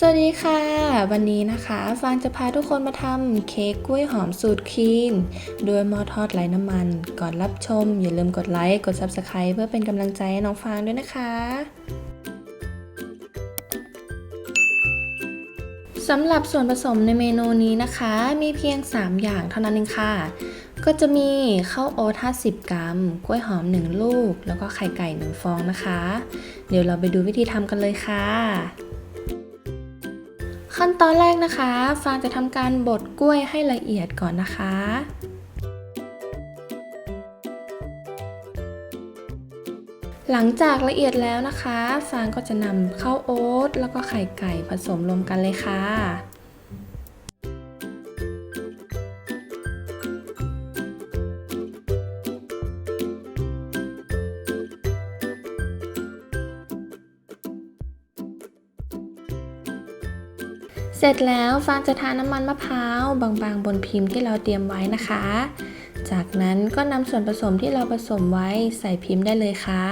สวัสดีค่ะ วันนี้นะคะฟางจะพาทุกคนมาทำเค้กกล้วยหอมสูตรคลีนด้วยหม้อทอดไร้น้ำมัน ก่อนรับชม อย่าลืมกดไลค์กด Subscribe เพื่อเป็นกำลังใจให้น้องฟางด้วยนะคะสำหรับส่วนผสมในเมนูนี้นะคะ มีเพียง 3 อย่างเท่านั้นเองค่ะ ก็จะมีข้าวโอ๊ต50 กรัม กล้วยหอม 1 ลูก แล้วก็ไข่ไก่ 1 ฟองนะคะ เดี๋ยวเราไปดูวิธีทำกันเลยค่ะ ขั้นตอนแรกนะคะ ฟางจะทำการบดกล้วยให้ละเอียดก่อนนะคะ หลังจากละเอียดแล้วนะคะ ฟางก็จะนำข้าวโอ๊ตแล้วก็ไข่ไก่ผสมรวมกันเลยค่ะ เสร็จแล้วฟางจะทาน้ำมันมะพร้าวบางๆ บนพิมพ์ที่เราเตรียมไว้นะคะ จากนั้นก็นำส่วนผสมที่เราผสมไว้ใส่พิมพ์ได้เลยค่ะ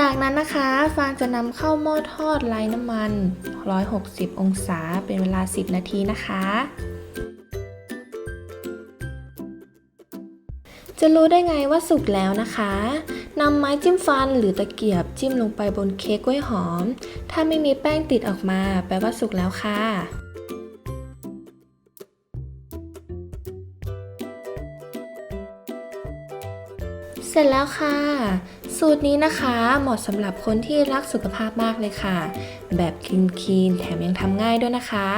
จากนั้นนะคะฟางจะนำเข้าหม้อทอดไร้น้ำมัน 160 องศาเป็นเวลา 10 นาทีนะคะ จะรู้ได้ไงว่าสุกแล้วนะคะนำไม้จิ้มฟันหรือตะเกียบจิ้มลงไปบนเค้กกล้วยหอม ถ้าไม่มีแป้งติดออกมา แปลว่าสุกแล้วค่ะเสร็จแล้วค่ะ สูตรนี้นะคะเหมาะสำหรับคนที่รักสุขภาพมากเลยค่ะ แบบคลีนคีนแถมยังทำง่ายด้วยนะคะ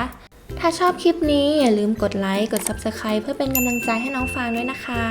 ถ้าชอบคลิปนี้อย่าลืมกดไลค์ กด Subscribe เพื่อเป็นกำลังใจให้น้องฟางด้วยนะคะ